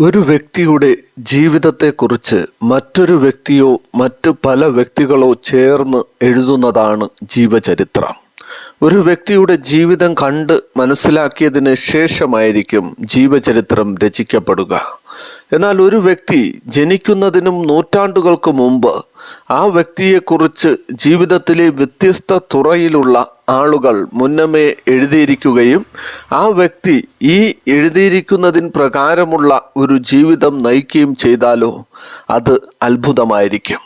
ഒരു വ്യക്തിയുടെ ജീവിതത്തെക്കുറിച്ച് മറ്റൊരു വ്യക്തിയോ മറ്റു പല വ്യക്തികളോ ചേർന്ന് എഴുതുന്നതാണ് ജീവചരിത്രം. ഒരു വ്യക്തിയുടെ ജീവിതം കണ്ട് മനസ്സിലാക്കിയതിന് ശേഷമായിരിക്കും ജീവചരിത്രം രചിക്കപ്പെടുക. എന്നാൽ ഒരു വ്യക്തി ജനിക്കുന്നതിനും നൂറ്റാണ്ടുകൾക്ക് മുമ്പ് ആ വ്യക്തിയെക്കുറിച്ച് ജീവിതത്തിലെ വ്യത്യസ്ത തുറയിലുള്ള ആളുകൾ മുന്നമേ എഴുതിയിരിക്കുകയും ആ വ്യക്തി ഈ എഴുതിയിരിക്കുന്നതിന് പ്രകാരമുള്ള ഒരു ജീവിതം നയിക്കുകയും ചെയ്താലോ അത് അത്ഭുതമായിരിക്കും.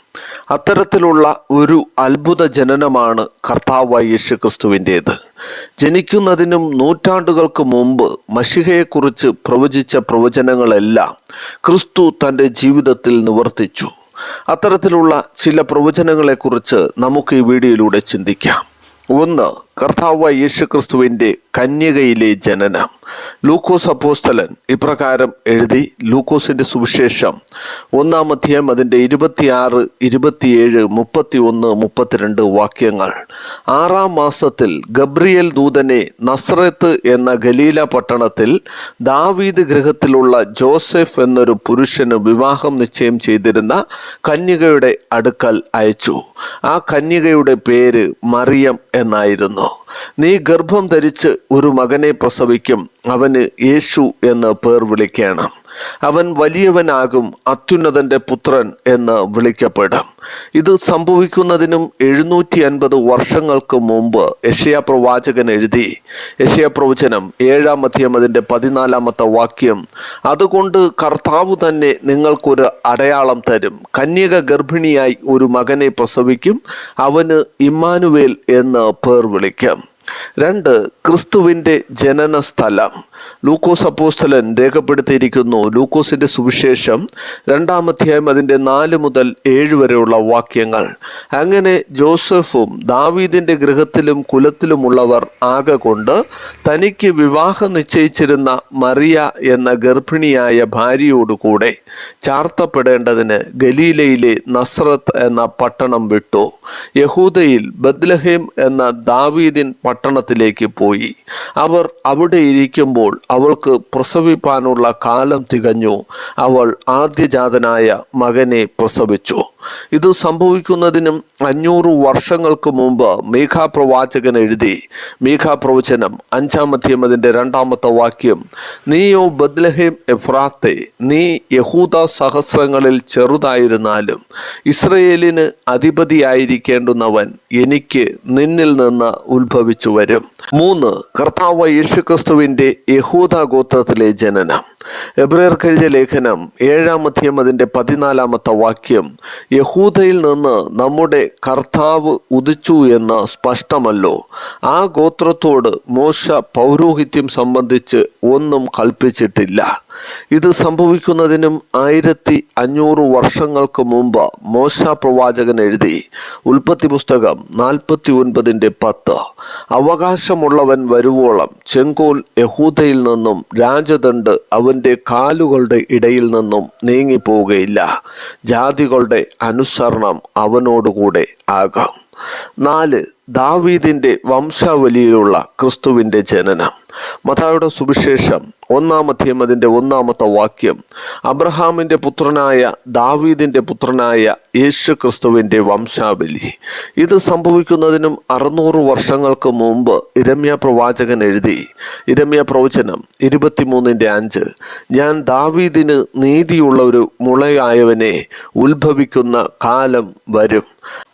അത്തരത്തിലുള്ള ഒരു അത്ഭുത ജനനമാണ് കർത്താവായ യേശു ക്രിസ്തുവിന്റേത് ജനിക്കുന്നതിനും നൂറ്റാണ്ടുകൾക്ക് മുമ്പ് മഷിഹയെക്കുറിച്ച് പ്രവചിച്ച പ്രവചനങ്ങളെല്ലാം ക്രിസ്തു തന്റെ ജീവിതത്തിൽ നിവർത്തിച്ചു. അത്തരത്തിലുള്ള ചില പ്രവചനങ്ങളെക്കുറിച്ച് നമുക്ക് ഈ വീഡിയോയിലൂടെ ചിന്തിക്കാം. ഒന്ന് കർത്താവ് യേശു ക്രിസ്തുവിന്റെ കന്യകയിലെ ജനനം. ലൂക്കോസ് അപ്പോസ്തലൻ ഇപ്രകാരം എഴുതി ലൂക്കോസിന്റെ സുവിശേഷം ഒന്നാം അധ്യായം അതിന്റെ ഇരുപത്തിയാറ് ഇരുപത്തിയേഴ് മുപ്പത്തി ഒന്ന് മുപ്പത്തിരണ്ട് വാക്യങ്ങൾ. ആറാം മാസത്തിൽ ഗബ്രിയേൽ ദൂതനെ നസ്രത്ത് എന്ന ഗലീല പട്ടണത്തിൽ ദാവീദ് ഗൃഹത്തിലുള്ള ജോസഫ് എന്നൊരു പുരുഷന് വിവാഹം നിശ്ചയം ചെയ്തിരുന്ന കന്യകയുടെ അടുക്കൽ അയച്ചു. ആ കന്യകയുടെ പേര് മറിയം എന്നായിരുന്നു. നീ ഗർഭം ധരിച്ച് ഒരു മകനെ പ്രസവിക്കും. അവന് യേശു എന്ന് പേർ വിളിക്കണം അവൻ വലിയവനാകും അത്യുന്നതന്റെ പുത്രൻ എന്ന് വിളിക്കപ്പെടും. ഇത് സംഭവിക്കുന്നതിനും എഴുന്നൂറ്റി അൻപത് വർഷങ്ങൾക്ക് മുമ്പ് യശയ പ്രവാചകൻ എഴുതി. യശയ പ്രവചനം ഏഴാം അധ്യയം അതിന്റെ പതിനാലാമത്തെ വാക്യം. അതുകൊണ്ട് കർത്താവ് തന്നെ നിങ്ങൾക്കൊരു അടയാളം തരും. കന്യക ഗർഭിണിയായി ഒരു മകനെ പ്രസവിക്കും. അവന് ഇമ്മാനുവേൽ എന്ന് പേർ വിളിക്കും. രണ്ട് ക്രിസ്തുവിന്റെ ജനന സ്ഥലം. ലൂക്കോസ് അപ്പോസ്തലൻ രേഖപ്പെടുത്തിയിരിക്കുന്നു ലൂക്കോസിന്റെ സുവിശേഷം രണ്ടാം അധ്യായം അതിന്റെ നാല് മുതൽ ഏഴ് വരെയുള്ള വാക്യങ്ങൾ. അങ്ങനെ ജോസഫും ദാവീദിന്റെ ഗൃഹത്തിലും കുലത്തിലുമുള്ളവർ ആകെ കൊണ്ട് തനിക്ക് വിവാഹം നിശ്ചയിച്ചിരുന്ന മറിയ എന്ന ഗർഭിണിയായ ഭാര്യയോടുകൂടെ ചാർത്തപ്പെടേണ്ടതിന് ഗലീലയിലെ നസ്രത്ത് എന്ന പട്ടണം വിട്ടു. യഹൂദയിൽ ബദ്ലഹേം എന്ന ദാവീദിൻ പട്ടണത്തിലേക്ക് പോയി. അവർ അവിടെ ഇരിക്കുമ്പോൾ അവൾക്ക് പ്രസവിപ്പാനുള്ള കാലം തികഞ്ഞു. അവൾ ആദ്യജാതനായ മകനെ പ്രസവിച്ചു. ഇത് സംഭവിക്കുന്നതിനും അഞ്ഞൂറ് വർഷങ്ങൾക്ക് മുമ്പ് മേഘാപ്രവാചകൻ എഴുതി. മേഘാപ്രവചനം അഞ്ചാമധ്യം അതിന്റെ രണ്ടാമത്തെ വാക്യം. നീയോ ബദ്ലഹേം എഫ്രാത്തെ നീ യഹൂദ സഹസ്രങ്ങളിൽ ചെറുതായിരുന്നാലും ഇസ്രയേലിന് അധിപതിയായിരിക്കേണ്ടുന്നവൻ എനിക്ക് നിന്നിൽ നിന്ന് ഉത്ഭവിച്ചു വരും. മൂന്ന് കർത്താവ് യേശുക്രിസ്തുവിന്റെ യഹൂദ ഗോത്രത്തിലെ ജനനം. എബ്രേർ കഴിഞ്ഞ ലേഖനം ഏഴാം അധ്യയം അതിന്റെ പതിനാലാമത്തെ വാക്യം യഹൂദയിൽ നിന്ന് നമ്മുടെ കർത്താവ് ഉദിച്ചു എന്ന് സ്പഷ്ടമല്ലോ. ആ ഗോത്രത്തോട് മോശ പൗരോഹിത്യം സംബന്ധിച്ച് ഒന്നും കൽപ്പിച്ചിട്ടില്ല. ഇത് സംഭവിക്കുന്നതിനും ആയിരത്തി അഞ്ഞൂറ് വർഷങ്ങൾക്ക് മുമ്പ് മോശ പ്രവാചകൻ എഴുതി ഉൽപ്പത്തി പുസ്തകം നാൽപ്പത്തി ഒൻപതിന്റെ പത്ത്. അവകാശമുള്ളവൻ വരുവോളം ചെങ്കോൽ യഹൂദയിൽ നിന്നും രാജദണ്ഡ് അവന്റെ കാലുകളുടെ ഇടയിൽ നിന്നും നീങ്ങിപ്പോവുകയില്ല. ജാതികളുടെ അനുസരണം അവനോടുകൂടെ ആകാം. നാല് ദാവീദിന്റെ വംശാവലിയിലുള്ള ക്രിസ്തുവിന്റെ ജനനം. മതായുടെ സുവിശേഷം ഒന്നാമധ്യം അതിന്റെ ഒന്നാമത്തെ വാക്യം. അബ്രഹാമിന്റെ പുത്രനായ ദാവീദിന്റെ പുത്രനായ യേശു ക്രിസ്തുവിന്റെ വംശാവലി. ഇത് സംഭവിക്കുന്നതിനും അറുന്നൂറ് വർഷങ്ങൾക്ക് മുമ്പ് ഇരമ്യ പ്രവാചകൻ എഴുതി. ഇരമ്യ പ്രവചനം ഇരുപത്തിമൂന്നിന്റെ അഞ്ച്. ഞാൻ ദാവീദിന് നീതിയുള്ള ഒരു മുളയായവനെ ഉത്ഭവിക്കുന്ന കാലം വരും.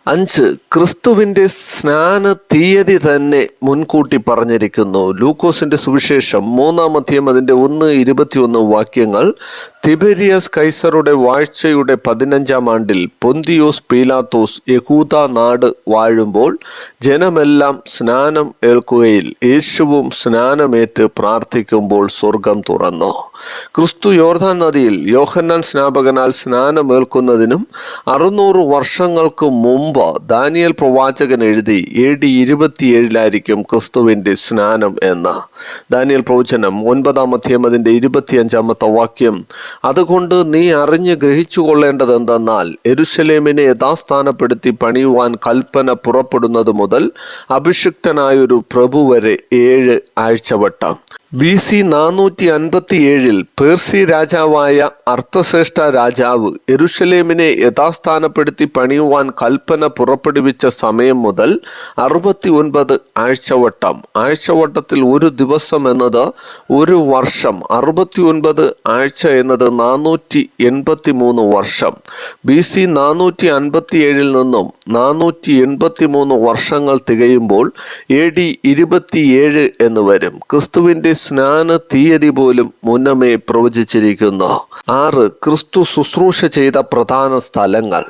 അഞ്ച് ക്രിസ്തുവിന്റെ സ്നാന തീയതി തന്നെ മുൻകൂട്ടി പറഞ്ഞിരിക്കുന്നു. ലൂക്കോസിന്റെ സുവിശേഷം മൂന്നാം അധ്യയം അതിന്റെ ഒന്ന് ഇരുപത്തിയൊന്ന് വാക്യങ്ങൾ തിബരിയസ് കൈസറുടെ വാഴ്ചയുടെ പതിനഞ്ചാം ആണ്ടിൽ പൊന്തിയോസ് പീലാത്തോസ് യഹൂദ നാട് വാഴുമ്പോൾ ജനമെല്ലാം സ്നാനം ഏൽക്കുകയിൽ യേശുവും സ്നാനമേറ്റ് പ്രാർത്ഥിക്കുമ്പോൾ സ്വർഗം തുറന്നു. ക്രിസ്തു യോർദാൻ നദിയിൽ യോഹന്നാൻ സ്നാപകനാൽ സ്നാനമേൽക്കുന്നതിനും അറുന്നൂറ് വർഷങ്ങൾക്ക് മുമ്പ് ദാനിയൽ പ്രവാചകൻ എഴുതി എ ഡി ഇരുപത്തിയേഴിലായിരിക്കും ക്രിസ്തുവിന്റെ സ്നാനം എന്ന്. ദാനിയൽ പ്രവചനം ഒൻപതാം അതിന്റെ ഇരുപത്തിയഞ്ചാമത്തെ വാക്യം അതുകൊണ്ട് നീ അറിഞ്ഞ് ഗ്രഹിച്ചു കൊള്ളേണ്ടത് എന്തെന്നാൽ എരുശലേമിനെ യഥാസ്ഥാനപ്പെടുത്തി പണിയുവാൻ കൽപ്പന പുറപ്പെടുന്നത് മുതൽ അഭിഷിക്തനായൊരു പ്രഭു വരെ ഏഴ് ആഴ്ചവട്ടം. ബി സി നാനൂറ്റി അൻപത്തിയേഴിൽ പേർസി രാജാവായ അർത്ഥശ്രേഷ്ഠ രാജാവ് എരുഷലേമിനെ യഥാസ്ഥാനപ്പെടുത്തി പണിയുവാൻ കൽപ്പന പുറപ്പെടുവിച്ച സമയം മുതൽ അറുപത്തി ഒൻപത് ആഴ്ചവട്ടം. ആഴ്ചവട്ടത്തിൽ ഒരു ദിവസം എന്നത് ഒരു വർഷം. അറുപത്തി ഒൻപത് ആഴ്ച എന്നത് നാനൂറ്റി എൺപത്തി മൂന്ന് വർഷം. ബി സി നാനൂറ്റി അൻപത്തിയേഴിൽ നിന്നും നാനൂറ്റി എൺപത്തി മൂന്ന് വർഷങ്ങൾ തികയുമ്പോൾ എ ഡി ഇരുപത്തിയേഴ് എന്ന് വരും. ക്രിസ്തുവിന്റെ സ്നാന തീയതി പോലും മുന്നമേ പ്രവചിച്ചിരിക്കുന്നു. ആറ് ക്രിസ്തു ശുശ്രൂഷ ചെയ്ത പ്രധാന സ്ഥലങ്ങൾ.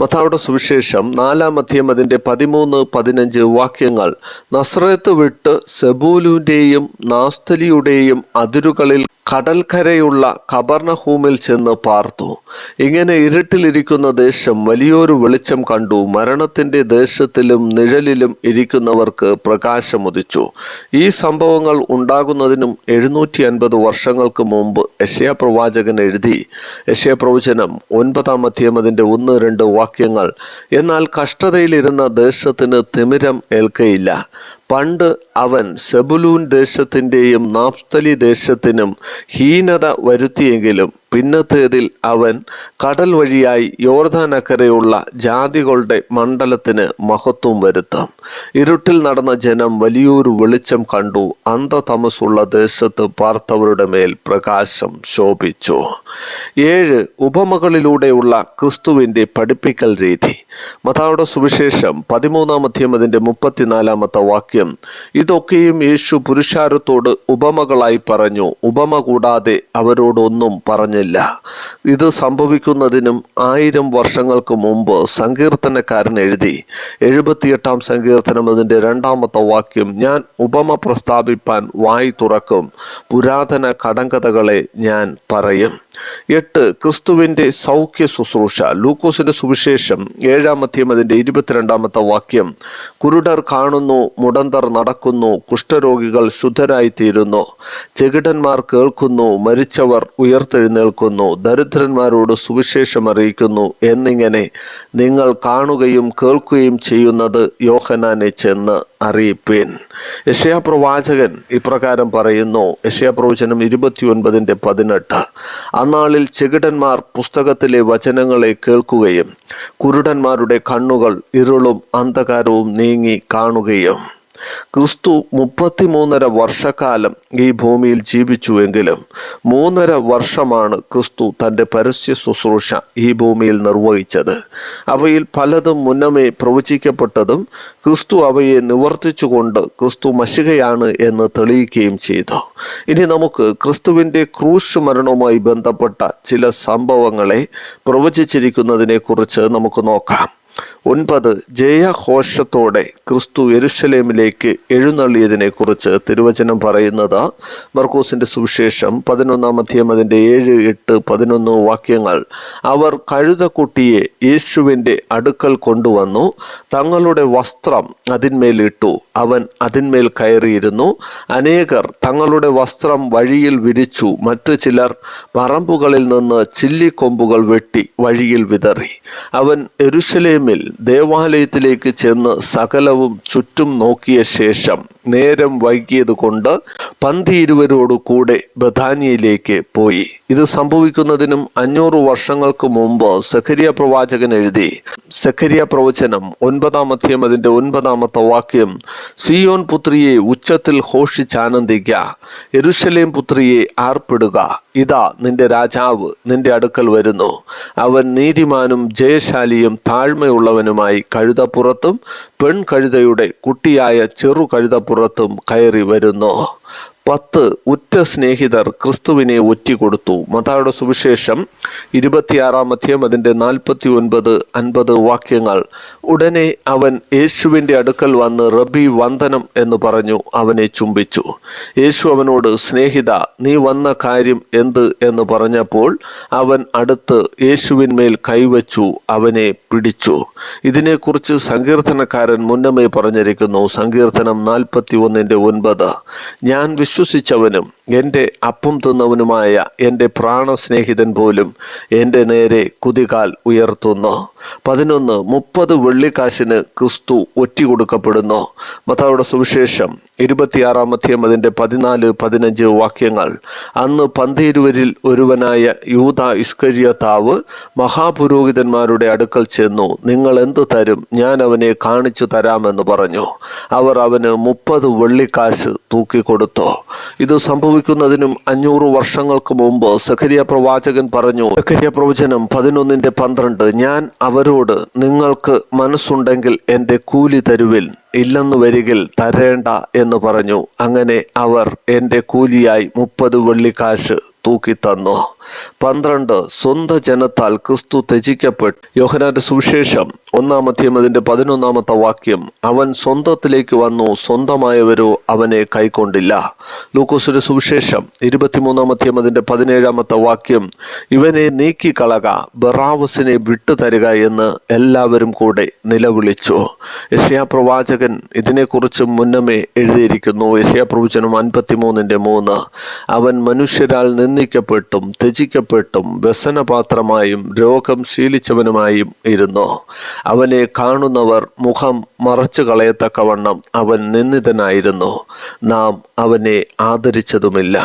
മത്താവിടെ സുവിശേഷം നാലാം അധ്യം അതിന്റെ പതിമൂന്ന് പതിനഞ്ച് വാക്യങ്ങൾ. നസ്രത്ത് വിട്ട് സെബൂലുവിന്റെയും നാസ്തലിയുടെയും അതിരുകളിൽ കടൽക്കരയുള്ള കബർണഹൂമിൽ ചെന്ന് പാർത്തു. ഇങ്ങനെ ഇരുട്ടിലിരിക്കുന്ന ദേശം വലിയൊരു വെളിച്ചം കണ്ടു. മരണത്തിന്റെ ദേശത്തിലും നിഴലിലും ഇരിക്കുന്നവർക്ക് പ്രകാശമുദിച്ചു. ഈ സംഭവങ്ങൾ ഉണ്ടാകുന്നതിനും എഴുന്നൂറ്റി അൻപത് വർഷങ്ങൾക്ക് മുമ്പ് യശയ പ്രവാചകൻ എഴുതി. യശയ പ്രവചനം ഒൻപതാം അധ്യയം അതിന്റെ ഒന്ന് രണ്ട് വാക്യങ്ങൾ. എന്നാൽ കഷ്ടതയിലിരുന്ന ദേശത്തിന് തിമിരം ഏൽക്കയില്ല. പണ്ട് അവൻ സെബുലൂൻ ദേശത്തിന്റെയും നാപ്തലി ദേശത്തിനും ഹീനത വരുത്തിയെങ്കിലും പിന്നത്തേതിൽ അവൻ കടൽ വഴിയായി യോർധാനക്കരയുള്ള ജാതികളുടെ മണ്ഡലത്തിന് മഹത്വം വരുത്താം. ഇരുട്ടിൽ നടന്ന ജനം വലിയൊരു വെളിച്ചം കണ്ടു. അന്ധതമസുള്ള ദേശത്ത് പാർത്തവരുടെ മേൽ പ്രകാശം ശോഭിച്ചു. ഏഴ് ഉപമകളിലൂടെയുള്ള ക്രിസ്തുവിന്റെ പഠിപ്പിക്കൽ രീതി. മതാവിടെ സുവിശേഷം പതിമൂന്നാം അധ്യമതിന്റെ മുപ്പത്തിനാലാമത്തെ വാക്യം ഇതൊക്കെയും യേശു പുരുഷാരത്തോട് ഉപമകളായി പറഞ്ഞു. ഉപമ കൂടാതെ അവരോടൊന്നും പറഞ്ഞില്ല. ഇത് സംഭവിക്കുന്നതിനും ആയിരം വർഷങ്ങൾക്ക് മുമ്പ് സങ്കീർത്തനക്കാരൻ എഴുതി. എഴുപത്തിയെട്ടാം സങ്കീർത്തനം അതിന്റെ രണ്ടാമത്തെ വാക്യം ഞാൻ ഉപമ പ്രസ്താവിപ്പാൻ വായി തുറക്കും. പുരാതന കടങ്കഥകളെ ഞാൻ പറയും. എട്ട് ക്രിസ്തുവിന്റെ സൗഖ്യ ശുശ്രൂഷ. ലൂക്കോസിന്റെ സുവിശേഷം ഏഴാം അധ്യം അതിന്റെ ഇരുപത്തിരണ്ടാമത്തെ വാക്യം. കുരുടർ കാണുന്നു മുടന്തർ നടക്കുന്നു കുഷ്ഠരോഗികൾ ശുദ്ധരായിത്തീരുന്നു. ചെകിടന്മാർ കേൾക്കുന്നു മരിച്ചവർ ഉയർത്തെഴുന്നേൽക്കുന്നു. ദരിദ്രന്മാരോട് സുവിശേഷം അറിയിക്കുന്നു. എന്നിങ്ങനെ നിങ്ങൾ കാണുകയും കേൾക്കുകയും ചെയ്യുന്നത് യോഹനാനെ ചെന്ന്. അറിയിപ്പീൻ. യശയാ പ്രവാചകൻ ഇപ്രകാരം പറയുന്നു യശയാ പ്രവചനം ഇരുപത്തിയൊൻപതിന്റെ പതിനെട്ട്. അന്നാളിൽ ചെകിടന്മാർ പുസ്തകത്തിലെ വചനങ്ങളെ കേൾക്കുകയും കുരുടന്മാരുടെ കണ്ണുകൾ ഇരുളും അന്ധകാരവും നീങ്ങി കാണുകയും ക്രിസ്തു മുപ്പത്തിമൂന്നര വർഷക്കാലം ഈ ഭൂമിയിൽ ജീവിച്ചു ജീവിച്ചുവെങ്കിലും മൂന്നര വർഷമാണ് ക്രിസ്തു തന്റെ പരസ്യ ശുശ്രൂഷ ഈ ഭൂമിയിൽ നിർവഹിച്ചത്. അവയിൽ പലതും മുന്നമേ പ്രവചിക്കപ്പെട്ടതും ക്രിസ്തു അവയെ നിവർത്തിച്ചുകൊണ്ട് ക്രിസ്തു മഷികയാണ് എന്ന് തെളിയിക്കുകയും ചെയ്തു. ഇനി നമുക്ക് ക്രിസ്തുവിന്റെ ക്രൂശ് മരണവുമായി ബന്ധപ്പെട്ട ചില സംഭവങ്ങളെ പ്രവചിച്ചിരിക്കുന്നതിനെക്കുറിച്ച് നമുക്ക് നോക്കാം. ഒൻപത് ജയഘോഷത്തോടെ ക്രിസ്തു എരുഷലേമിലേക്ക് എഴുന്നള്ളിയതിനെക്കുറിച്ച് തിരുവചനം പറയുന്നത് മർക്കോസിന്റെ സുവിശേഷം പതിനൊന്നാം അധ്യായം അതിന്റെ ഏഴ് എട്ട് പതിനൊന്ന് വാക്യങ്ങൾ. അവർ കഴുതക്കുട്ടിയെ യേശുവിന്റെ അടുക്കൽ കൊണ്ടുവന്നു തങ്ങളുടെ വസ്ത്രം അതിന്മേലിട്ടു അവൻ അതിന്മേൽ കയറിയിരുന്നു. അനേകർ തങ്ങളുടെ വസ്ത്രം വഴിയിൽ വിരിച്ചു. മറ്റു ചിലർ പറമ്പുകളിൽ നിന്ന് ചില്ലിക്കൊമ്പുകൾ വെട്ടി വഴിയിൽ വിതറി. അവൻ എരുഷലേമിൽ ദേവാലയത്തിലേക്ക് ചെന്ന് സകലവും ചുറ്റും നോക്കിയ ശേഷം നേരം വൈകിയത് കൊണ്ട് പന്തി ഇരുവരോടു കൂടെ ബഥാനിയയിലേക്ക് പോയി. ഇത് സംഭവിക്കുന്നതിനും അഞ്ഞൂറ് വർഷങ്ങൾക്ക് മുമ്പ് സഖരിയ പ്രവാചകൻ എഴുതി. സഖരിയ പ്രവചനം ഒൻപതാം അധ്യയം അതിന്റെ ഒൻപതാമത്തെ വാക്യം സിയോൻ പുത്രിയെ ഉച്ചത്തിൽ ഘോഷിച്ചാനന്ദിക്ക എരുശലേം പുത്രിയെ ആർപ്പിടുക. ഇതാ നിന്റെ രാജാവ് നിന്റെ അടുക്കൽ വരുന്നു. അവൻ നീതിമാനും ജയശാലിയും താഴ്മയുള്ളവനുമായി കഴുതപ്പുറത്തും പെൺകഴുതയുടെ കുട്ടിയായ ചെറു കഴുതപ്പുറത്തും കയറി വരുന്നു. പത്ത് ഉറ്റ സ്നേഹിതർ ക്രിസ്തുവിനെ ഒറ്റിക്കൊടുത്തു. മതായുടെ സുവിശേഷം ഇരുപത്തിയാറാം അധ്യയം അതിന്റെ നാൽപ്പത്തി ഒൻപത് അൻപത് വാക്യങ്ങൾ. ഉടനെ അവൻ യേശുവിന്റെ അടുക്കൽ വന്ന് റബി വന്ദനം എന്ന് പറഞ്ഞു അവനെ ചുംബിച്ചു. യേശു അവനോട് സ്നേഹിത നീ വന്ന കാര്യം എന്ത്? എന്ന് പറഞ്ഞപ്പോൾ അവൻ അടുത്ത് യേശുവിന്മേൽ കൈവച്ചു അവനെ പിടിച്ചു. ഇതിനെക്കുറിച്ച് സങ്കീർത്തനക്കാരൻ മുന്നമേ പറഞ്ഞിരിക്കുന്നു സങ്കീർത്തനം നാൽപ്പത്തി ഒന്നിന്റെ ഒൻപത്. ഞാൻ വിശ്വസിച്ചവനും എന്റെ അപ്പം തിന്നവനുമായ എന്റെ പ്രാണസ്നേഹിതൻ പോലും എന്റെ നേരെ കുതികാൽ ഉയർത്തുന്നു. പതിനൊന്ന് മുപ്പത് വെള്ളിക്കാശിന് ക്രിസ്തു ഒറ്റി കൊടുക്കപ്പെടുന്നു. മത്തായുടെ സുവിശേഷം ഇരുപത്തിയാറാം അധ്യായം അതിന്റെ പതിനാല് പതിനഞ്ച് വാക്യങ്ങൾ. അന്ന് പന്തിരുവരിൽ ഒരുവനായ യൂത ഇസ്കരിയത്താവ് മഹാപുരോഹിതന്മാരുടെ അടുക്കൽ ചെന്നു. നിങ്ങൾ എന്ത് തരും? ഞാൻ അവനെ കാണിച്ചു തരാമെന്ന് പറഞ്ഞു. അവർ അവന് മുപ്പത് വെള്ളിക്കാശ് തൂക്കിക്കൊടുത്തു. ഇത് സംഭവിക്കുന്നതിനും അഞ്ഞൂറ് വർഷങ്ങൾക്ക് മുമ്പ് സഖരിയ പ്രവാചകൻ പറഞ്ഞു സഖരിയ പ്രവചനം പതിനൊന്നിന്റെ പന്ത്രണ്ട്. ഞാൻ അവരോട് നിങ്ങൾക്ക് മനസ്സുണ്ടെങ്കിൽ എന്റെ കൂലി തരുവിൽ ഇല്ലെന്നു വരികിൽ തരേണ്ട എന്ന് പറഞ്ഞു. അങ്ങനെ അവർ എന്റെ കൂലിയായി മുപ്പത് വെള്ളിക്കാശ് തൂക്കി തന്നു പന്ത്രണ്ട് സ്വന്ത ജനത്താൽ ക്രിസ്തു ത്യജിക്കപ്പെട്ടു. യോഹനാന്റെ സുവിശേഷം ഒന്നാമധ്യം അതിന്റെ പതിനൊന്നാമത്തെ വാക്യം. അവൻ സ്വന്തത്തിലേക്ക് വന്നു സ്വന്തമായവരോ അവനെ കൈക്കൊണ്ടില്ല. ലൂക്കോസിന്റെ സുവിശേഷം ഇരുപത്തിമൂന്നാമധ്യം അതിന്റെ പതിനേഴാമത്തെ വാക്യം. ഇവനെ നീക്കിക്കളക ബറാവസിനെ വിട്ടുതരിക എന്ന് എല്ലാവരും കൂടെ നിലവിളിച്ചു. യശയാ പ്രവാചകൻ ഇതിനെക്കുറിച്ച് മുന്നമേ എഴുതിയിരിക്കുന്നു. യശയാ പ്രവചനം അൻപത്തിമൂന്നിന്റെ മൂന്ന്. അവൻ മനുഷ്യരാൽ നിന്ദിക്കപ്പെട്ടും ത്യജിക്കപ്പെട്ടും വ്യസനപാത്രമായും രോഗം ശീലിച്ചവനുമായും ഇരുന്നു. അവനെ കാണുന്നവർ മുഖം മറച്ചു കളയത്തക്കവണ്ണം അവൻ നിന്ദിതനായിരുന്നു. നാം അവനെ ആദരിച്ചതുമില്ല.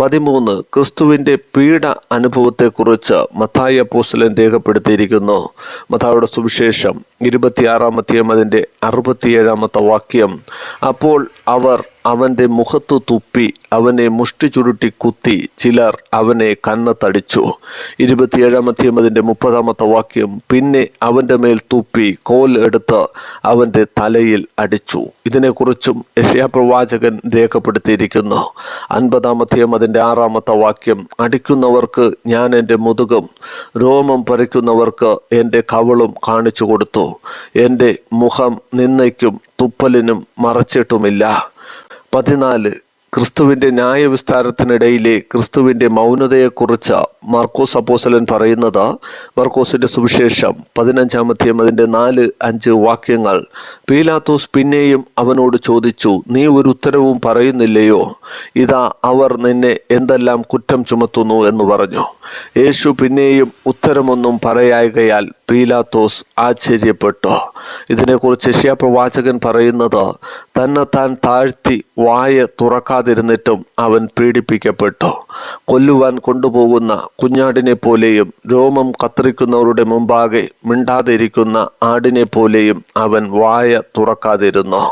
പതിമൂന്ന് ക്രിസ്തുവിന്റെ പീഡ അനുഭവത്തെക്കുറിച്ച് മത്തായി പോസ്റ്റലൻ രേഖപ്പെടുത്തിയിരിക്കുന്നു. മത്തായുടെ സുവിശേഷം ഇരുപത്തിയാറാമത്തെയും അതിന്റെ അറുപത്തിയേഴാമത്തെ വാക്യം. അപ്പോൾ അവർ അവന്റെ മുഖത്ത് തുപ്പി അവനെ മുഷ്ടി ചുരുട്ടി കുത്തി ചിലർ അവനെ കന്നത്തടിച്ചു. ഇരുപത്തിയേഴാമത്തെയും അതിന്റെ മുപ്പതാമത്തെ വാക്യം പിന്നെ അവന്റെ മേൽ തുപ്പി കോൽ എടുത്ത് അവന്റെ തലയിൽ അടിച്ചു. ഇതിനെക്കുറിച്ചും യശയാപ്രവാചകൻ രേഖപ്പെടുത്തിയിരിക്കുന്നു. അൻപതാമത്തെയും അതിന്റെ ആറാമത്തെ വാക്യം. അടിക്കുന്നവർക്ക് ഞാൻ എന്റെ മുതുകും രോമം പറിക്കുന്നവർക്ക് എന്റെ കവളും കാണിച്ചു കൊടുത്തു. എന്റെ മുഖം നിന്നയ്ക്കും തുപ്പലിനും മറച്ചിട്ടുമില്ല. പതിനാല് ക്രിസ്തുവിന്റെ ന്യായവിസ്താരത്തിനിടയിലെ ക്രിസ്തുവിന്റെ മൗനതയെക്കുറിച്ച് മാർക്കോസ് അപ്പോസലൻ പറയുന്നത് മാർക്കോസിന്റെ സുവിശേഷം പതിനഞ്ചാമത്തെയും അതിന്റെ നാല് അഞ്ച് വാക്യങ്ങൾ. പീലാത്തോസ് പിന്നെയും അവനോട് ചോദിച്ചു നീ ഒരു ഉത്തരവും പറയുന്നില്ലയോ? ഇതാ അവർ നിന്നെ എന്തെല്ലാം കുറ്റം ചുമത്തുന്നു? എന്ന് പറഞ്ഞു. യേശു പിന്നെയും ഉത്തരമൊന്നും പറയായകയാൽ പീലാത്തോസ് ആശ്ചര്യപ്പെട്ടു. ഇതിനെക്കുറിച്ച് ശിഷ്യപ്രവാചകൻ പ്രവാചകൻ പറയുന്നത് തന്നെത്താൻ താഴ്ത്തി വായ തുറക്കാതിരുന്നിട്ടും അവൻ പീഡിപ്പിക്കപ്പെട്ടു. കൊല്ലുവാൻ കൊണ്ടുപോകുന്ന കുഞ്ഞാടിനെ പോലെയും രോമം കത്തിരിക്കുന്നവരുടെ മുമ്പാകെ മിണ്ടാതിരിക്കുന്ന ആടിനെ പോലെയും അവൻ വായ തുറക്കാതിരുന്നു.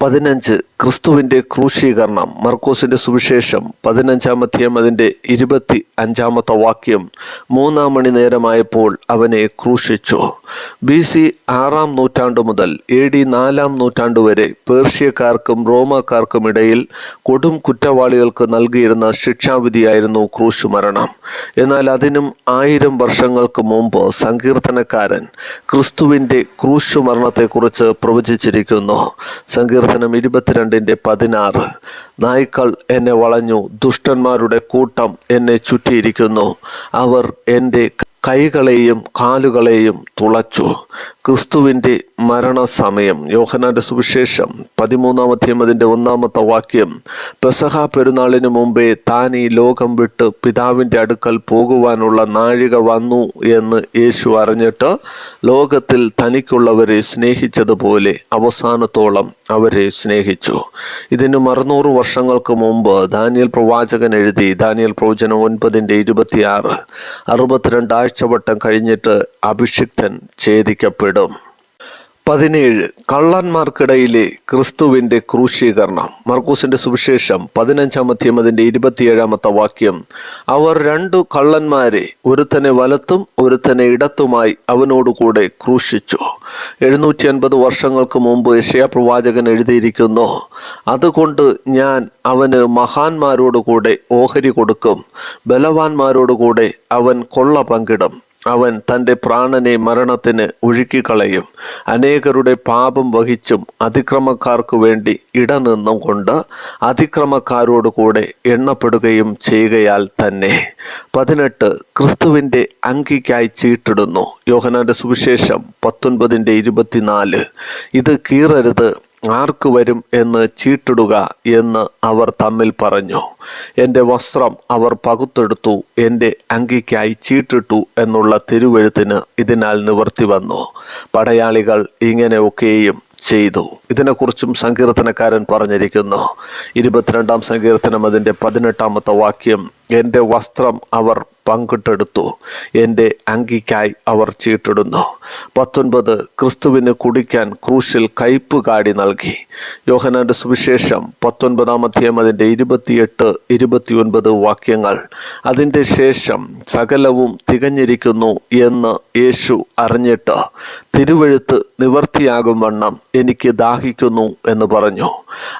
പതിനഞ്ച് ക്രിസ്തുവിന്റെ ക്രൂശീകരണം. മർക്കോസിന്റെ സുവിശേഷം പതിനഞ്ചാമധ്യം അതിന്റെ ഇരുപത്തി അഞ്ചാമത്തെ വാക്യം മൂന്നാം മണി നേരമായപ്പോൾ അവനെ ക്രൂശിച്ചു. ബി സി ആറാം നൂറ്റാണ്ട് മുതൽ എ ഡി നാലാം നൂറ്റാണ്ട് വരെ പേർഷ്യക്കാർക്കും റോമാക്കാർക്കും ഇടയിൽ കൊടും കുറ്റവാളികൾക്ക് നൽകിയിരുന്ന ശിക്ഷാവിധിയായിരുന്നു ക്രൂശ് മരണം എന്നാൽ അതിനും ആയിരം വർഷങ്ങൾക്ക് മുമ്പ് സങ്കീർത്തനക്കാരൻ ക്രിസ്തുവിന്റെ ക്രൂശ് മരണത്തെക്കുറിച്ച് പ്രവചിച്ചിരിക്കുന്നു. സങ്കീർത്തനം ഇരുപത്തിരണ്ടിന്റെ പതിനാറ്. നായ്ക്കൾ എന്നെ വളഞ്ഞു ദുഷ്ടന്മാരുടെ കൂട്ടം എന്നെ ചുറ്റിയിരിക്കുന്നു. അവർ എന്റെ കൈകളെയും കാലുകളെയും തുളച്ചു. ക്രിസ്തുവിന്റെ മരണസമയം. യോഹനാന്റെ സുവിശേഷം പതിമൂന്നാമത്തെയും അതിന്റെ ഒന്നാമത്തെ വാക്യം. പെസഹ പെരുന്നാളിന് മുമ്പേ താൻ ഈ ലോകം വിട്ട് പിതാവിന്റെ അടുക്കൽ പോകുവാനുള്ള നാഴിക വന്നു എന്ന് യേശു അറിഞ്ഞിട്ട് ലോകത്തിൽ തനിക്കുള്ളവരെ സ്നേഹിച്ചതുപോലെ അവസാനത്തോളം അവരെ സ്നേഹിച്ചു. ഇതിന് അറുന്നൂറ് വർഷങ്ങൾക്ക് മുമ്പ് ദാനിയൽ പ്രവാചകൻ എഴുതി ദാനിയൽ പ്രവചനം ഒൻപതിന്റെ ഇരുപത്തിയാറ് അറുപത്തിരണ്ട് ആഴ്ചവട്ടം കഴിഞ്ഞിട്ട് അഭിഷിക്തൻ ഛേദിക്കപ്പെടും. പതിനേഴ് കള്ളന്മാർക്കിടയിലെ ക്രിസ്തുവിന്റെ ക്രൂശീകരണം. മർക്കൂസിന്റെ സുവിശേഷം പതിനഞ്ചാമത്തെയും അതിന്റെ ഇരുപത്തിയേഴാമത്തെ വാക്യം. അവർ രണ്ടു കള്ളന്മാരെ ഒരുത്തനെ വലത്തും ഒരുത്തനെ ഇടത്തുമായി അവനോടുകൂടെ ക്രൂശിച്ചു. എഴുന്നൂറ്റി അൻപത് വർഷങ്ങൾക്ക് മുമ്പ് പ്രവാചകൻ എഴുതിയിരിക്കുന്നു അതുകൊണ്ട് ഞാൻ അവന് മഹാന്മാരോടുകൂടെ ഓഹരി കൊടുക്കും ബലവാന്മാരോടുകൂടെ അവൻ കൊള്ള പങ്കിടും. അവൻ തന്റെ പ്രാണനെ മരണത്തിന് ഒഴുക്കിക്കളയും. അനേകരുടെ പാപം വഹിച്ചും അതിക്രമക്കാർക്ക് വേണ്ടി ഇടനിന്നും കൊണ്ട് അതിക്രമക്കാരോട് കൂടെ എണ്ണപ്പെടുകയും ചെയ്യുകയാൽ തന്നെ. പതിനെട്ട്. ക്രിസ്തുവിന്റെ അങ്കിക്കായി ചീട്ടിടുന്നു. യോഹനാന്റെ സുവിശേഷം പത്തൊൻപതിന്റെ ഇരുപത്തിനാല്. ഇത് കീറരുത്. ആർക്ക് വരും എന്ന് ചീട്ടിടുക എന്ന് അവർ തമ്മിൽ പറഞ്ഞു. എന്റെ വസ്ത്രം അവർ പകുത്തെടുത്തു എന്റെ അങ്കിക്കായി ചീട്ടിട്ടു എന്നുള്ള തിരുവെഴുത്തിന് ഇതിനാൽ നിവർത്തി വന്നു. പടയാളികൾ ഇങ്ങനെയൊക്കെയും ചെയ്തു. ഇതിനെക്കുറിച്ചും സങ്കീർത്തനക്കാരൻ പറഞ്ഞിരിക്കുന്നു. ഇരുപത്തിരണ്ടാം സങ്കീർത്തനം അതിന്റെ പതിനെട്ടാമത്തെ വാക്യം എന്റെ വസ്ത്രം അവർ പങ്കിട്ടെടുത്തു. എന്റെ അങ്കിക്കായി അവർ ചീട്ടിടുന്നു. പത്തൊൻപത് ക്രിസ്തുവിന് കുടിക്കാൻ ക്രൂശിൽ കയ്പ് കാടി നൽകി. യോഹനാന്റെ സുവിശേഷം പത്തൊൻപതാം അധ്യായം അതിന്റെ ഇരുപത്തിയെട്ട് ഇരുപത്തിയൊൻപത് വാക്യങ്ങൾ. അതിന്റെ ശേഷം സകലവും തികഞ്ഞിരിക്കുന്നു എന്ന് യേശു അറിഞ്ഞിട്ട് തിരുവഴുത്ത് നിവർത്തിയാകും വണ്ണം എനിക്ക് ദാഹിക്കുന്നു എന്ന് പറഞ്ഞു.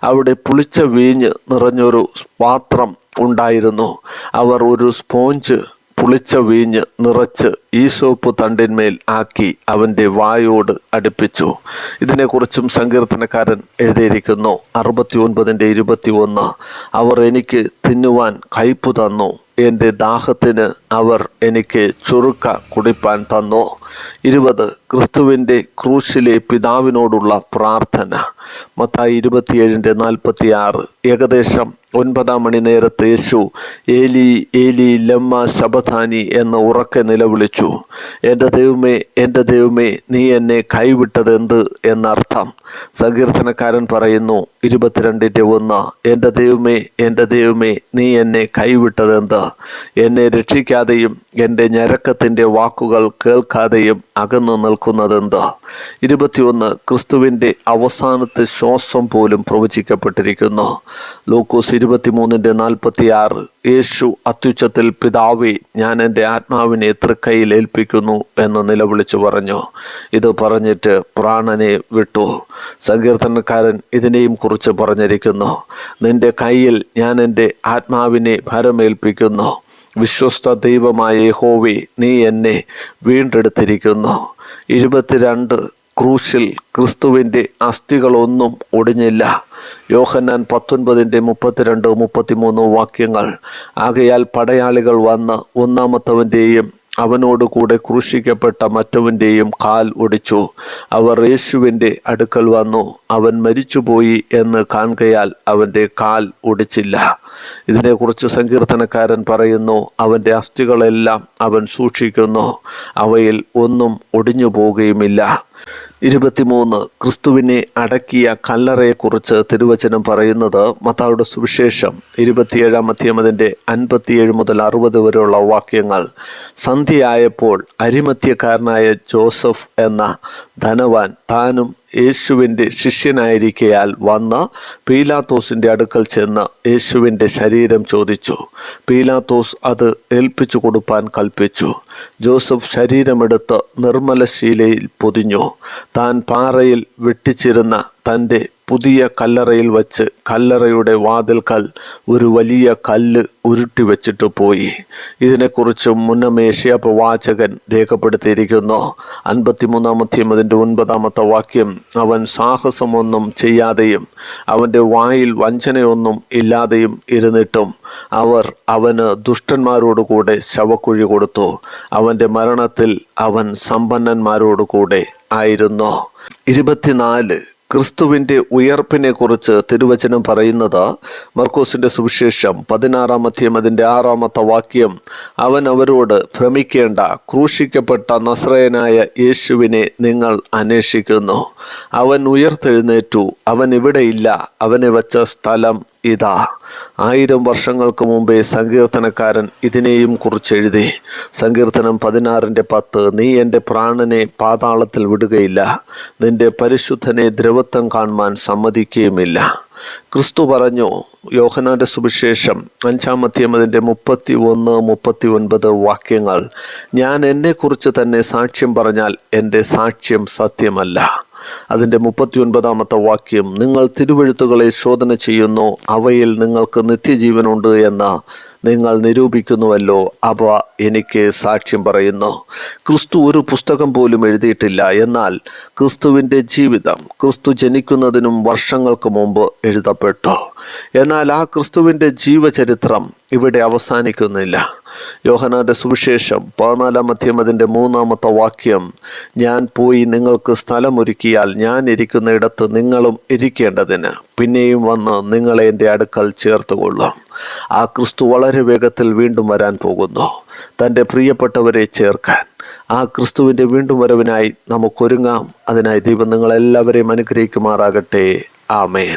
അവിടെ പുളിച്ച വീഞ്ഞ് നിറഞ്ഞൊരു പാത്രം ഉണ്ടായിരുന്നു. അവർ ഒരു സ്പോഞ്ച് പുളിച്ച വീഞ്ഞ് നിറച്ച് ഈ സോപ്പ് തണ്ടിന്മേൽ ആക്കി അവന്റെ വായോട് അടുപ്പിച്ചു. ഇതിനെക്കുറിച്ചും സങ്കീർത്തനക്കാരൻ എഴുതിയിരിക്കുന്നു. അറുപത്തി ഒൻപതിന്റെ ഇരുപത്തി ഒന്ന് അവർ എനിക്ക് തിന്നുവാൻ കയ്പു തന്നു. എന്റെ ദാഹത്തിന് അവർ എനിക്ക് ചുറുക്ക കുടിപ്പാൻ തന്നു. ഇരുപത് ക്രിസ്തുവിന്റെ ക്രൂശിലെ പിതാവിനോടുള്ള പ്രാർത്ഥന. മത്തായി ഇരുപത്തിയേഴിന്റെ നാൽപ്പത്തി ആറ് ഏകദേശം ഒൻപതാം മണി നേരത്ത് യേശു ഏലി ഏലി ലമ്മ ശബധാനി എന്ന് ഉറക്കെ നിലവിളിച്ചു. എന്റെ ദൈവമേ എന്റെ ദൈവമേ നീ എന്നെ കൈവിട്ടത് എന്ത് എന്നർത്ഥം. സങ്കീർത്തനക്കാരൻ പറയുന്നു ഇരുപത്തിരണ്ടിന്റെ ഒന്ന്. എന്റെ ദൈവമേ എന്റെ ദൈവമേ നീ എന്നെ കൈവിട്ടത് എന്ത് എന്നെ രക്ഷിക്കാതെയും എന്റെ ഞരക്കത്തിന്റെ വാക്കുകൾ കേൾക്കാതെയും അകന്നു നിൽക്കുന്നതെന്തോ? ഇരുപത്തിയൊന്ന് ക്രിസ്തുവിന്റെ അവസാനത്തെ ശ്വാസം പോലും പ്രവചിക്കപ്പെട്ടിരിക്കുന്നു. ലൂക്കോസ് ഇരുപത്തിമൂന്നിന്റെ നാൽപ്പത്തി ആറ് യേശു അത്യുച്ചത്തിൽ പിതാവേ ഞാൻ എന്റെ ആത്മാവിനെ തൃക്കൈയിൽ ഏൽപ്പിക്കുന്നു എന്ന് നിലവിളിച്ചു പറഞ്ഞു. ഇത് പറഞ്ഞിട്ട് പ്രാണനെ വിട്ടു. സങ്കീർത്തനക്കാരൻ ഇതിനെയും കുറിച്ച് പറഞ്ഞിരിക്കുന്നു. നിന്റെ കയ്യിൽ ഞാൻ എന്റെ ആത്മാവിനെ ഭരമേൽപ്പിക്കുന്നു. വിശ്വസ്ത ദൈവമായ ഹോവി നീ എന്നെ വീണ്ടെടുത്തിരിക്കുന്നു. ഇരുപത്തിരണ്ട് ക്രൂശിൽ ക്രിസ്തുവിന്റെ അസ്ഥികളൊന്നും ഒടിഞ്ഞില്ല. യോഹന്നാൻ പത്തൊൻപതിന്റെ മുപ്പത്തിരണ്ട് മുപ്പത്തിമൂന്ന് വാക്യങ്ങൾ. ആകയാൽ പടയാളികൾ വന്ന് ഒന്നാമത്തവന്റെയും അവനോട് കൂടെ ക്രൂശിക്കപ്പെട്ട മറ്റവന്റെയും കാൽ ഒടിച്ചു. അവർ യേശുവിന്റെ അടുക്കൽ വന്നു. അവൻ മരിച്ചുപോയി എന്ന് കാണുകയാൽ അവന്റെ കാൽ ഒടിച്ചില്ല. ഇതിനെക്കുറിച്ച് സങ്കീർത്തനക്കാരൻ പറയുന്നു അവന്റെ അസ്ഥികളെല്ലാം അവൻ സൂക്ഷിക്കുന്നു. അവയിൽ ഒന്നും ഒടിഞ്ഞു പോവുകയുമില്ല ഇരുപത്തിമൂന്ന്. ക്രിസ്തുവിനെ അടക്കിയ കല്ലറയെക്കുറിച്ച് തിരുവചനം പറയുന്നത് മത്തായുടെ സുവിശേഷം ഇരുപത്തിയേഴാം അധ്യമതിന്റെ അൻപത്തിയേഴ് മുതൽ അറുപത് വരെയുള്ള വാക്യങ്ങൾ. സന്ധ്യയായപ്പോൾ അരിമത്യക്കാരനായ ജോസഫ് എന്ന ധനവാൻ താനും യേശുവിന്റെ ശിഷ്യനായിരിക്കയാൽ വന്ന പീലാത്തോസിന്റെ അടുക്കൽ ചെന്ന് യേശുവിന്റെ ശരീരം ചോദിച്ചു. പീലാത്തോസ് അത് ഏൽപ്പിച്ചു കൊടുപ്പാൻ കൽപ്പിച്ചു. ജോസഫ് ശരീരമെടുത്ത് നിർമ്മലശീലയിൽ പൊതിഞ്ഞു. താൻ പാറയിൽ വെട്ടിച്ചിരുന്ന തന്റെ പുതിയ കല്ലറയിൽ വച്ച് കല്ലറയുടെ വാതിൽക്കൽ ഒരു വലിയ കല്ല് ഉരുട്ടി വെച്ചിട്ട് പോയി. ഇതിനെക്കുറിച്ച് മുന്നമേഷ്യ പ്രവാചകൻ രേഖപ്പെടുത്തിയിരിക്കുന്നു. അൻപത്തിമൂന്നാമത്തെയും അതിന്റെ ഒൻപതാമത്തെ വാക്യം അവൻ സാഹസമൊന്നും ചെയ്യാതെയും അവന്റെ വായിൽ വഞ്ചനയൊന്നും ഇല്ലാതെയും ഇരുന്നിട്ടും അവർ അവന് ദുഷ്ടന്മാരോടുകൂടെ ശവക്കുഴി കൊടുത്തു. അവന്റെ മരണത്തിൽ അവൻ സമ്പന്നന്മാരോടുകൂടെ ആയിരുന്നു. ഇരുപത്തിനാല് ക്രിസ്തുവിന്റെ ഉയർപ്പിനെ കുറിച്ച് തിരുവചനം പറയുന്നത് മർക്കോസിന്റെ സുവിശേഷം പതിനാറാം അധ്യം അതിന്റെ ആറാമത്തെ വാക്യം. അവൻ അവരോട് ഭ്രമിക്കേണ്ട ക്രൂശിക്കപ്പെട്ട നസ്രയനായ യേശുവിനെ നിങ്ങൾ അന്വേഷിക്കുന്നു. അവൻ ഉയർത്തെഴുന്നേറ്റു അവൻ ഇവിടെയില്ല അവനെ വച്ച സ്ഥലം ഇതാ. ആയിരം വർഷങ്ങൾക്ക് മുമ്പേ സങ്കീർത്തനക്കാരൻ ഇതിനെയും കുറിച്ചെഴുതി സങ്കീർത്തനം പതിനാറിന്റെ പത്ത് നീ എന്റെ പ്രാണനെ പാതാളത്തിൽ വിടുകയില്ല നിന്റെ പരിശുദ്ധനെ ദ്രവത്വം കാണുവാൻ സമ്മതിക്കുകയുമില്ല. ക്രിസ്തു പറഞ്ഞു യോഹനാന്റെ സുവിശേഷം അഞ്ചാമത്തെയും അതിന്റെ മുപ്പത്തി ഒന്ന് മുപ്പത്തി ഒൻപത് വാക്യങ്ങൾ. ഞാൻ എന്നെക്കുറിച്ച് തന്നെ സാക്ഷ്യം പറഞ്ഞാൽ എന്റെ സാക്ഷ്യം സത്യമല്ല. അതിന്റെ മുപ്പത്തിയൊൻപതാമത്തെ വാക്യം നിങ്ങൾ തിരുവഴുത്തുകളെ ശോധന ചെയ്യുന്നു അവയിൽ നിങ്ങൾക്ക് നിത്യജീവനുണ്ട് എന്ന് നിങ്ങൾ നിരൂപിക്കുന്നുവല്ലോ അവ എനിക്ക് സാക്ഷ്യം പറയുന്നു. ക്രിസ്തു ഒരു പുസ്തകം പോലും എഴുതിയിട്ടില്ല. എന്നാൽ ക്രിസ്തുവിന്റെ ജീവിതം ക്രിസ്തു ജനിക്കുന്നതിനും വർഷങ്ങൾക്ക് മുമ്പ് എഴുതപ്പെട്ടു. എന്നാൽ ആ ക്രിസ്തുവിന്റെ ജീവചരിത്രം ഇവിടെ അവസാനിക്കുന്നില്ല. യോഹനാന്റെ സുവിശേഷം പതിനാലാം അധ്യം അതിന്റെ മൂന്നാമത്തെ വാക്യം ഞാൻ പോയി നിങ്ങൾക്ക് സ്ഥലമൊരുക്കിയാൽ ഞാൻ ഇരിക്കുന്ന ഇടത്ത് നിങ്ങളും ഇരിക്കേണ്ടതിന്. പിന്നെയും വന്ന് നിങ്ങളെ എന്റെ അടുക്കൽ ചേർത്തുകൊള്ളാം. ആ ക്രിസ്തു വളരെ വേഗത്തിൽ വീണ്ടും വരാൻ പോകുന്നു. തന്റെ പ്രിയപ്പെട്ടവരെ ചേർക്കാൻ. ആ ക്രിസ്തുവിന്റെ വീണ്ടും വരവിനായി നമുക്കൊരുങ്ങാം. അതിനായി ദൈവം നിങ്ങളെല്ലാവരെയും അനുഗ്രഹിക്കുമാറാകട്ടെ. ആമേൻ.